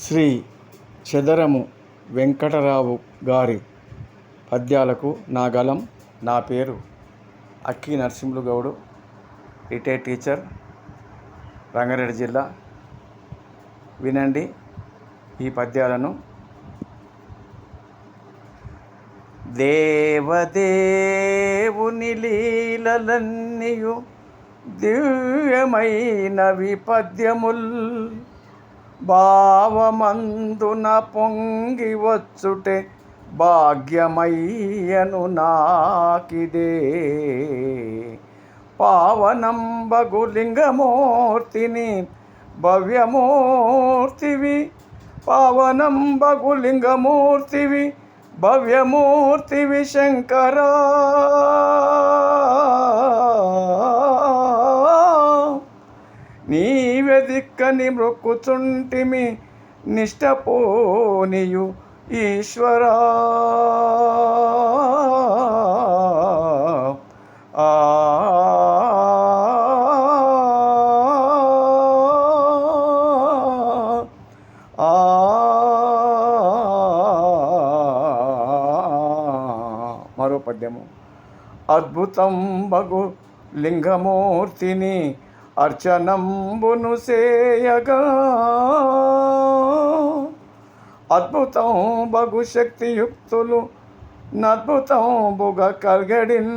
శ్రీ చదరము వెంకటరావు గారి పద్యాలకు నా గలం నా పేరు అక్కి నరసింహులు గౌడు రిటైర్డ్ టీచర్ రంగారెడ్డి జిల్లా. వినండి ఈ పద్యాలను. దేవదేవుని లీలలన్నీయు దివ్యమైనవి పద్యముల్ భావమందున పొంగి వచ్చుటే భాగ్యమయ్యను నాకిదే. పావనంబగు లింగమూర్తిని భవ్యమూర్తివి. పావనంబగు లింగమూర్తివి భవ్యమూర్తివి శంకరా. నీ దిక్కని మొక్కుచుంటిమి నిష్టపోనియు ఈశ్వరా. ఆ. ఆ. మరో పద్యము. అద్భుతం బగు లింగమూర్తిని అర్చనంబును సేయగా. అద్భుతం బగుశక్తియుక్తులు నద్భుతం బుగ కల్గడిన్.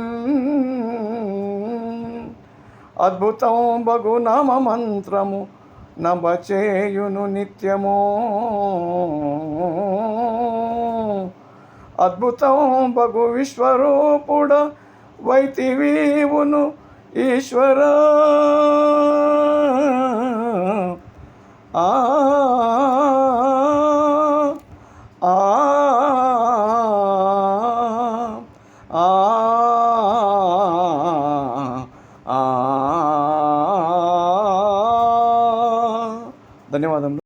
అద్భుతం బగు నామ మంత్రము నభచేయును నిత్యము. అద్భుతం బగు విశ్వరూపుడ వైతివీవును ఈశ్వర. ఆ ఆ ధన్యవాదములు.